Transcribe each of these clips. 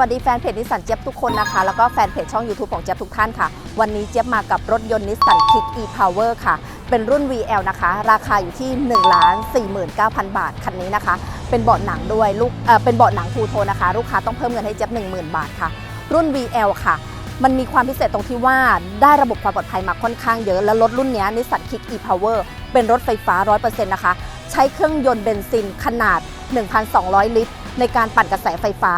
วัสดีแฟนเพจนิสสันเจี๊ยบทุกคนนะคะ แล้วก็แฟนเพจช่อง YouTube ของเจี๊ยบทุกท่านค่ะ วันนี้เจี๊ยบมากับรถยนต์นิสสันคิก e-power ค่ะ เป็นรุ่น VL นะคะ ราคาอยู่ที่ 1 4 9 0 0 0 บาท คันนี้นะคะ เป็นเบาะหนังด้วยลูกเออเป็นเบาะหนังทูโทนนะคะ ลูกค้าต้องเพิ่มเงินให้เจี๊ยบ10,000 บาทค่ะ รุ่น VL ค่ะ มันมีความพิเศษตรงที่ว่าได้ระบบความปลอดภัยมาค่อนข้างเยอะ และรถรุ่นนี้นิสสันคิก e-power เป็นรถไฟฟ้า 100%นะคะ ใช้เครื่องยนต์เบนซินขนาด 1,200 ลิตร ในการปั่นกระแสไฟฟ้า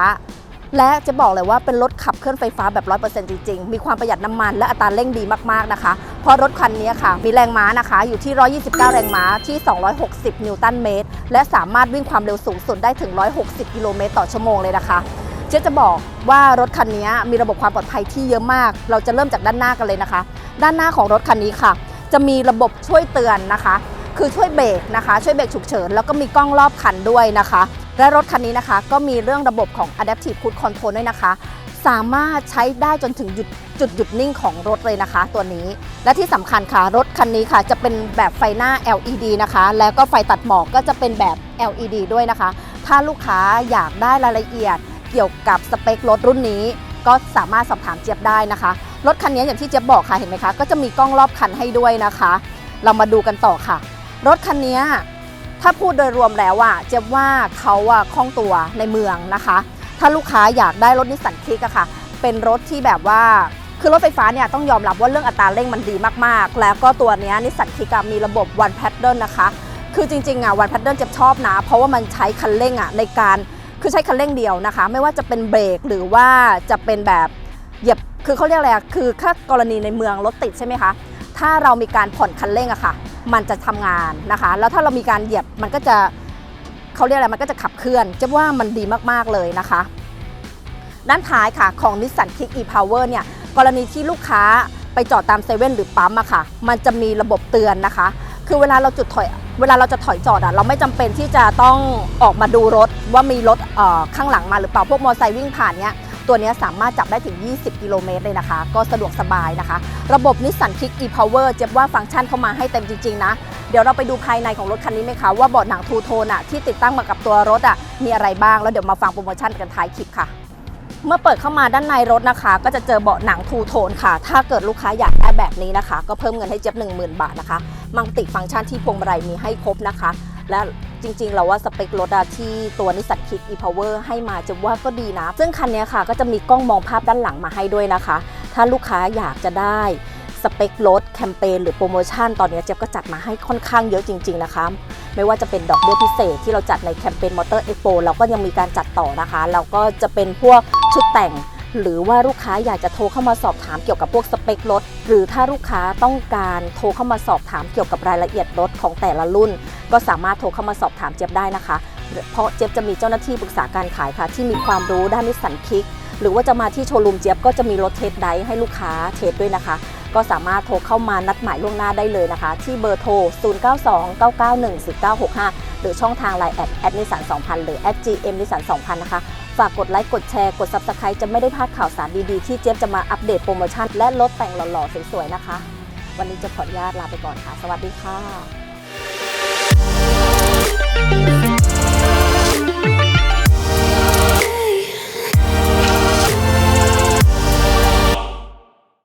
และจะบอกเลยว่าเป็นรถขับเคลื่อนไฟฟ้าแบบ 100%จริง ๆ มีความประหยัดน้ำมันและอัตราเร่งดีมาก ๆ นะคะ เพราะรถคันนี้ค่ะ มีแรงม้านะคะ อยู่ที่ 129 แรงม้าที่ 260 นิวตันเมตร และสามารถวิ่งความเร็วสูงสุดได้ถึง 160 กิโลเมตรต่อชั่วโมงเลยนะคะเจ๊จะบอกว่ารถคันนี้มีระบบความปลอดภัยที่เยอะมาก เราจะเริ่มจากด้านหน้ากันเลยนะคะ ด้านหน้าของรถคันนี้ค่ะ จะมีระบบช่วยเตือนนะคะ คือช่วยเบรกนะคะ ช่วยเบรกฉุกเฉิน แล้วก็มีกล้องรอบคันด้วยนะคะ และรถคันนี้นะคะ ก็มีเรื่องระบบของ Adaptive Cruise Control ด้วยนะคะ สามารถใช้ได้จนถึงหยุดจุดหยุดนิ่งของรถเลยนะคะ ตัวนี้ และที่สำคัญค่ะ รถคันนี้ค่ะ จะเป็นแบบไฟหน้า LED นะคะ แล้วก็ไฟตัดหมอกก็จะเป็นแบบ LED ด้วยนะคะ ถ้าลูกค้าอยากได้รายละเอียดเกี่ยวกับสเปครถรุ่นนี้ ก็สามารถสอบถามเจี๊ยบได้นะคะ รถคันนี้อย่างที่เจี๊ยบบอกค่ะเห็นไหมคะ ก็จะมีกล้องรอบคันให้ด้วยนะคะ เรามาดูกันต่อค่ะ รถคันนี้ ถ้าพูดโดยรวมแล้วอะเจี๊ยบว่าเขาอะคล่องตัวในเมืองนะคะ ถ้าลูกค้าอยากได้รถนิสสันคลิกอะค่ะ เป็นรถที่แบบว่าคือรถไฟฟ้าเนี่ยต้องยอมรับว่าเรื่องอัตราเร่งมันดีมากๆ แล้วก็ตัวนี้นิสสันคลิกมีระบบ one pattern นะคะ คือจริงๆอะ one pattern เจะชอบนะ เพราะว่ามันใช้คันเร่งอะในการคือใช้คันเร่งเดียวนะคะ ไม่ว่าจะเป็นเบรกหรือว่าจะเป็นแบบเหยียบคือเขาเรียกอะไรอะคือถ้ากรณีในเมืองรถติดใช่ไหมคะ ถ้าเรามีการผ่อนคันเร่งอะค่ะ มันจะทำงานนะคะ แล้วถ้าเรามีการเหยียบมันก็จะเขาเรียกอะไรมันก็จะขับเคลื่อนจะว่ามันดีมากๆเลยนะคะ ด้านท้ายค่ะของ Nissan Kick e-Power เนี่ยกรณีที่ลูกค้าไปจอดตามเซเว่นหรือปั๊มอะค่ะ มันจะมีระบบเตือนนะคะ คือเวลาเราจุดถอยเวลาเราจะถอยจอดอะเราไม่จำเป็นที่จะต้องออกมาดูรถว่ามีรถข้างหลังมาหรือเปล่าพวกมอเตอร์ไซค์วิ่งผ่านเนี้ย ตัวนี้สามารถจับได้ถึง 20 กิโลเมตรเลยนะคะ ก็สะดวกสบายนะคะ ระบบ Nissan Kick e-Power เจ็บว่าฟังก์ชันเข้ามาให้เต็มจริง ๆ นะ เดี๋ยวเราไปดูภายในของรถคันนี้ไหมคะ ว่าเบาะหนังทูโทนอะที่ติดตั้งมากับตัวรถอะมีอะไรบ้าง แล้วเดี๋ยวมาฟังโปรโมชั่นกันท้ายคลิปค่ะเมื่อเปิดเข้ามาด้านในรถนะคะ ก็จะเจอเบาะหนังทูโทนค่ะ ถ้าเกิดลูกค้าอยากได้แบบนี้นะคะ ก็เพิ่มเงินให้เจ็บ10,000 บาทนะคะ มังติฟังก์ชันที่พวงมาลัยมีให้ครบนะคะ และจริงๆ เราว่าสเปครถอะที่ตัวนิสสันคิก e-power ให้มาจะว่าก็ดีนะ ซึ่งคันนี้ค่ะก็จะมีกล้องมองภาพด้านหลังมาให้ด้วยนะคะ ถ้าลูกค้าอยากจะได้สเปครถแคมเปญหรือโปรโมชั่นตอนนี้เจ๊ยบก็จัดมาให้ค่อนข้างเยอะจริง ๆ นะคะ ไม่ว่าจะเป็นดอกเบี้ยพิเศษที่เราจัดในแคมเปญมอเตอร์เอ็กโปเราก็ยังมีการจัดต่อนะคะแล้วก็จะเป็นพวกชุดแต่ง หรือว่าลูกค้าอยากจะโทรเข้ามาสอบถามเกี่ยวกับพวกสเปครถ หรือถ้าลูกค้าต้องการโทรเข้ามาสอบถามเกี่ยวกับรายละเอียดรถของแต่ละรุ่น ก็สามารถโทรเข้ามาสอบถามเจี๊ยบได้นะคะ เพราะเจี๊ยบจะมีเจ้าหน้าที่ปรึกษาการขายค่ะ ที่มีความรู้ด้านนิสสันคิก หรือว่าจะมาที่โชว์รูมเจี๊ยบก็จะมีรถเทสไดรฟ์ให้ลูกค้าเทสด้วยนะคะ ก็สามารถโทรเข้ามานัดหมายล่วงหน้าได้เลยนะคะ ที่เบอร์โทร 0929914965 หรือช่องทางไลน์แอดแอดนิสัน2000 หรือแอด gm นิสัน2000 นะคะ ฝากกดไลค์กดแชร์กด Subscribe จะไม่ได้พลาดข่าวสารดีๆ ที่เจี๊ยบจะมาอัปเดตโปรโมชั่นและลดแต่งหล่อๆ สวยๆ นะคะ วันนี้จะขออนุญาตลาไปก่อนค่ะ สวัสดีค่ะ